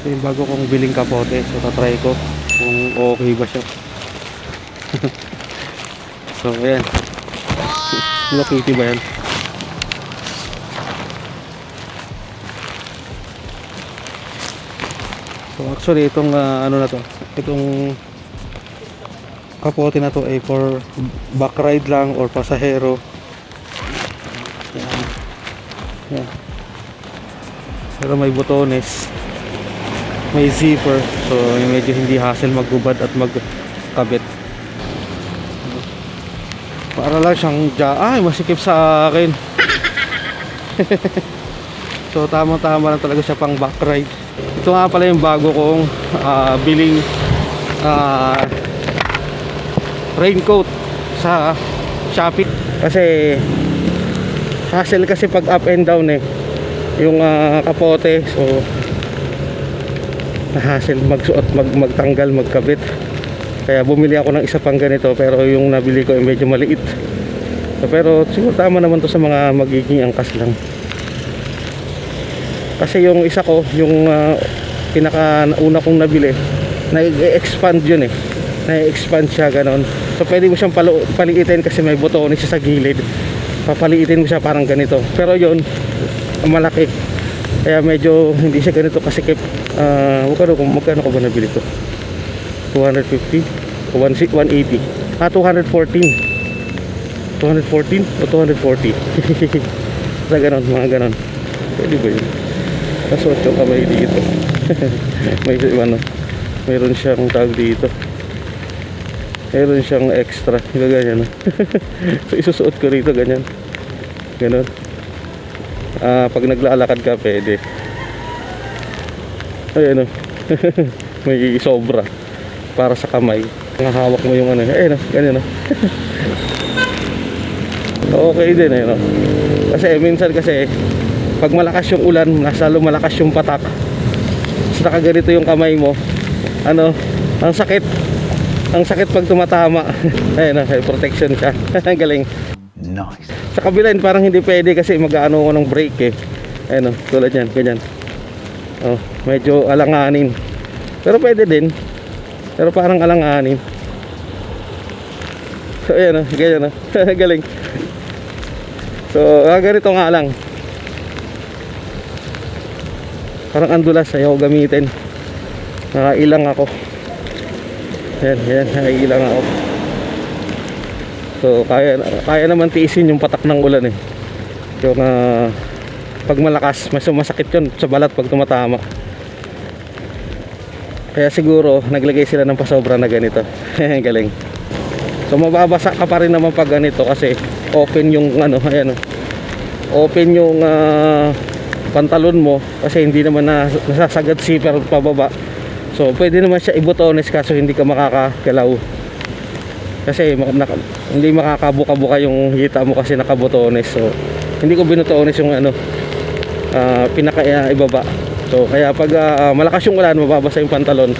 Ito yung bago kong biling kapote. So, tatry ko kung okay ba siya. so, ayan. Hello Kitty ba yan? So, actually, itong ah, ano na to, itong kapote na to ay for back ride lang or pasahero. Yan. Yan. Pero may botones. May zipper. So medyo hindi hassle maggubad at magkabit. Para lang siyang ja ay masikip sa akin. so tama tama lang talaga siya pang back ride. Ito nga pala yung bago kong ah, biling ah, raincoat sa Shopee kasi hassle kasi pag up and down eh yung ah, kapote so hassle magsuot mag, magtanggal magkabit. Kaya bumili ako ng isa pang ganito pero yung nabili ko ay medyo maliit. So, pero siguro tama naman to sa mga magiging angkas lang. Kasi yung isa ko yung ah, pinaka una kong nabili na-expand yun eh. Na-expand siya ganon. So pwede mo siyang palu- paliitin kasi may butones siya sa gilid. Papaliitin mo siya parang ganito. Pero yun malaki kaya medyo hindi siya ganito kasikip. Ah magkano, magkano ko ba nabili to? 250 o 1 180 ah 214 214 o 240 sa ganon mga ganon. Pwede ba yun? Kasuot yung kamay dito. May ano? Mayroon siyang tag dito. Mayroon siyang extra. Ganyan so isusuot ko rito ganyan. Ganon ah pag naglalakad ka pwede. Ayun o may sobra para sa kamay. Nakahawak mo yung ano ayun o ganyan o okay din ayun o kasi minsan kasi pag malakas yung ulan nasa lumalakas yung patak. Tapos nakaganito yung kamay mo ano ang sakit. Ang sakit pag tumatama. Ayun o protection siya ang galing Nice. sa kabila parang hindi pwede kasi mag-ano ko ng brake eh. Ayun o, tulad yan, ganyan. Oh, medyo alanganin. Pero pwede din. Pero parang alanganin. So, ayan o, ganyan o. Galing. So, ah, ganito nga lang. Parang andulas, ayaw gamitin. Nakailang ako. Ayan, ayan, nakailang ako. So kaya kaya naman tiisin yung patak ng ulan eh. Yung ah, pag malakas, mas masakit 'yun sa balat pag tumatama. Kaya siguro naglagay sila ng pasobra na ganito. Galing. So mababasa ka pa rin naman pag ganito kasi open yung ano, ayan. oh. Open yung ah, pantalon mo kasi hindi naman na, nasasagad zipper pababa. So pwede naman siya ibutones kaso hindi ka makakagalaw kasi naka- hindi makakabuka-buka yung hita mo kasi nakabotones so hindi ko binutones yung ano ah, pinaka ah, ibaba. So kaya pag ah, malakas yung ulan mababasa yung pantalon